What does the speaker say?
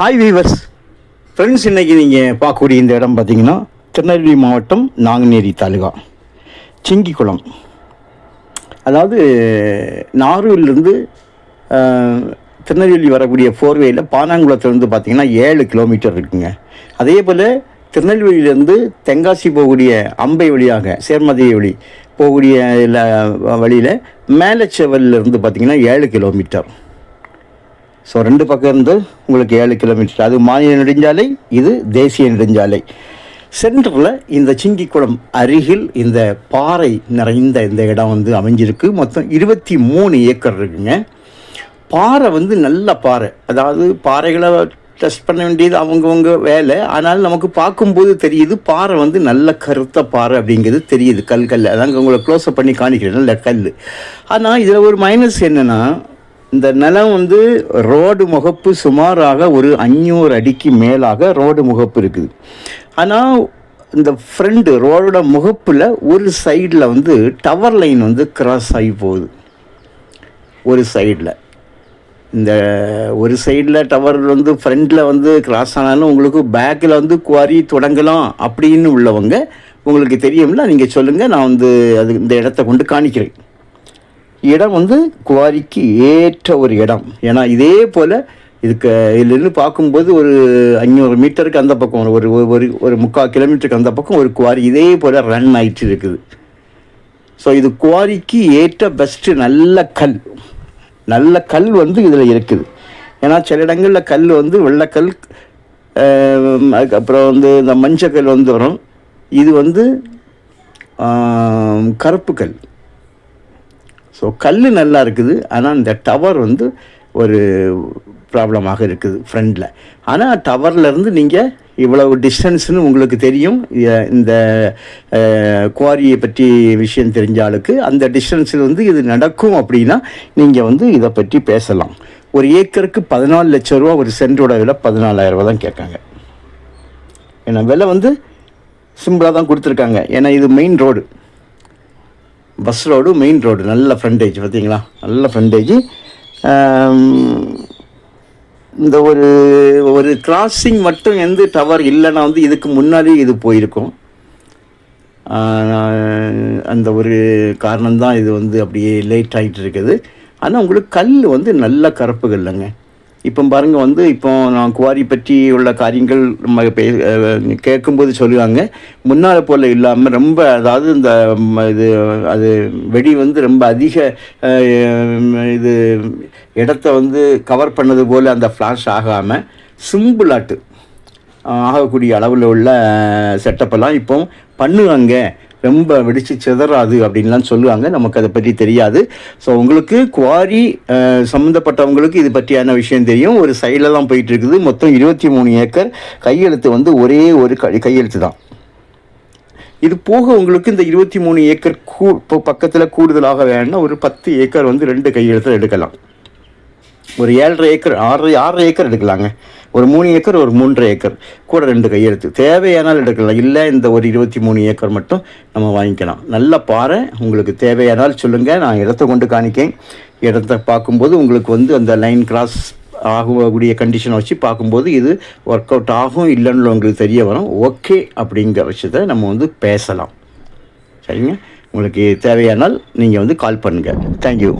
Hi viewers friends இன்றைக்கி நீங்கள் பார்க்கக்கூடிய இந்த இடம் பார்த்தீங்கன்னா திருநெல்வேலி மாவட்டம் நாங்குநேரி தாலுகா சிங்கிக்குளம். அதாவது நாரூர்லேருந்து திருநெல்வேலி வரக்கூடிய ஃபோர்வேயில் பானாங்குளத்துலேருந்து பார்த்தீங்கன்னா ஏழு கிலோமீட்டர் இருக்குங்க. அதே போல் திருநெல்வேலியிலேருந்து தென்காசி போகக்கூடிய அம்பை வழியாக சேர்மதிய வழி போகக்கூடிய வழியில் மேலச்செவலிருந்து பார்த்தீங்கன்னா ஏழு கிலோமீட்டர். ஸோ ரெண்டு பக்கம் இருந்து உங்களுக்கு ஏழு கிலோமீட்டர். அது மாநில நெடுஞ்சாலை இது தேசிய நெடுஞ்சாலை. சென்டரில் இந்த சிங்கிக்குளம் அருகில் இந்த பாறை நிறைந்த இந்த இடம் வந்து அமைஞ்சிருக்கு. மொத்தம் இருபத்தி மூணு ஏக்கர் இருக்குங்க. பாறை வந்து நல்ல பாறை. அதாவது பாறைகளை டெஸ்ட் பண்ண வேண்டியது அவங்கவுங்க வேலை. ஆனால் நமக்கு பார்க்கும்போது தெரியுது பாறை வந்து நல்ல கருத்த பாறை அப்படிங்கிறது தெரியுது கல் கல். அதாங்க உங்களை க்ளோஸ்அப் பண்ணி காணிக்கிறேன் நல்ல கல் ஆனால் இதில் ஒரு மைனஸ் என்னென்னா இந்த நிலம் வந்து ரோடு முகப்பு சுமாராக ஒரு அஞ்சூறு அடிக்கு மேலாக ரோடு முகப்பு இருக்குது. ஆனால் இந்த ஃப்ரண்ட் ரோடோட முகப்பில் ஒரு சைடில் வந்து டவர் லைன் வந்து கிராஸ் ஆகி போகுது. ஒரு சைடில் இந்த ஒரு சைடில் டவர் வந்து ஃப்ரண்டில் வந்து கிராஸ் ஆனாலும் உங்களுக்கு பேக்கில் வந்து குவாரி தொடங்கலாம் அப்படின்னு உள்ளவங்க உங்களுக்கு தெரியும்ல நீங்கள் சொல்லுங்கள் நான் வந்து அது இந்த இடத்த கொண்டு காணிக்கிறேன். இடம் வந்து குவாரிக்கு ஏற்ற ஒரு இடம். ஏன்னா இதே போல் இதுக்கு இதிலிருந்து பார்க்கும்போது ஒரு அஞ்சூறு மீட்டருக்கு அந்த பக்கம் ஒரு ஒரு- ஒரு ஒரு முக்கால் கிலோமீட்டருக்கு அந்த பக்கம் ஒரு குவாரி இதே போல் ரன் ஆகிட்டு இருக்குது. ஸோ இது குவாரிக்கு ஏற்ற பெஸ்ட்டு நல்ல கல். நல்ல கல் வந்து இதில் இருக்குது. ஏன்னா சில இடங்களில் கல் வந்து வெள்ளைக்கல் அதுக்கப்புறம் வந்து இந்த மஞ்சக்கல் வந்து வரும். இது வந்து கருப்பு கல். ஸோ கல் நல்லா இருக்குது ஆனால் இந்த டவர் வந்து ஒரு ப்ராப்ளமாக இருக்குது ஃப்ரண்டில் ஆனால் டவர்லேருந்து நீங்கள் இவ்வளவு டிஸ்டன்ஸ்னு உங்களுக்கு தெரியும். இந்த குவாரியை பற்றி விஷயம் தெரிஞ்ச ஆளுக்கு அந்த டிஸ்டன்ஸில் வந்து இது நடக்கும் அப்படின்னா நீங்கள் வந்து இதை பற்றி பேசலாம். ஒரு ஏக்கருக்கு பதினாலு லட்ச ரூபா ஒரு சென்டோட விலை பதினாலாயிரம் ரூபா தான் கேட்காங்க. ஏன்னா விலை வந்து சிம்பிளாக தான் கொடுத்துருக்காங்க. ஏன்னா இது main road bus road main road நல்ல ஃப்ரண்டேஜ் பார்த்தீங்களா? நல்ல ஃப்ரண்டேஜ் இந்த ஒரு ஒரு கிராசிங் மட்டும் எந்த டவர் இல்லைன்னா வந்து இதுக்கு முன்னாடியே இது போயிருக்கும். அந்த ஒரு காரணம்தான் இது வந்து அப்படியே லேட் ஆகிட்டு இருக்குது. ஆனால் உங்களுக்கு கல் வந்து நல்ல கருப்பு இல்லைங்க. இப்போ பாருங்க வந்து இப்போ நான் குவாரி பற்றி உள்ள காரியங்கள் நம்ம பே கேட்கும்போது சொல்லுவாங்க. முன்னால் போல் இல்லாமல் ரொம்ப அதாவது இந்த இது அது வெடி வந்து ரொம்ப அதிக இது இடத்த வந்து கவர் பண்ணது போல் அந்த ஃப்ளாஷ் ஆகாமல் சிம்பிளாட்டு ஆகக்கூடிய அளவில் உள்ள செட்டப்பெல்லாம் இப்போ பண்ணுவாங்க. ரொம்ப வெடிச்சு சிதறாது அப்படின்லாம் சொல்லுவாங்க. நமக்கு அதை பற்றி தெரியாது. ஸோ உங்களுக்கு குவாரி சம்மந்தப்பட்டவங்களுக்கு இது பற்றியான விஷயம் தெரியும். ஒரு சைடில் தான் போயிட்டு இருக்குது மொத்தம் இருபத்தி மூணு ஏக்கர் கையெழுத்து வந்து ஒரே ஒரு கை கையெழுத்து தான். இது போக உங்களுக்கு இந்த இருபத்தி மூணு ஏக்கர் கூ இப்போ பக்கத்தில் கூடுதலாக வேணும்னா ஒரு பத்து ஏக்கர் வந்து ரெண்டு கையெழுத்தில் எடுக்கலாம். ஒரு ஏழரை ஏக்கர் ஆறு ஆறரை ஏக்கர் எடுக்கலாங்க. ஒரு மூணு ஏக்கர் ஒரு மூன்றரை ஏக்கர். கூட ரெண்டு கையெழுத்து தேவையானால் எடுக்கலாம். இல்லை இந்த ஒரு இருபத்தி மூணு ஏக்கர் மட்டும் நம்ம வாங்கிக்கலாம். நல்ல பாறை. உங்களுக்கு தேவையானால் சொல்லுங்கள் நான் இடத்த கொண்டு காணிக்கேன். இடத்த பார்க்கும்போது உங்களுக்கு வந்து அந்த லைன் கிராஸ் ஆகக்கூடிய கண்டிஷனை வச்சு பார்க்கும்போது இது ஒர்க் அவுட் ஆகும் இல்லைன்னு உங்களுக்கு தெரிய வரும். ஓகே அப்படிங்கிற விஷயத்தை நம்ம வந்து பேசலாம். சரிங்க? உங்களுக்கு தேவையானால் நீங்கள் வந்து கால் பண்ணுங்கள் தேங்க்யூ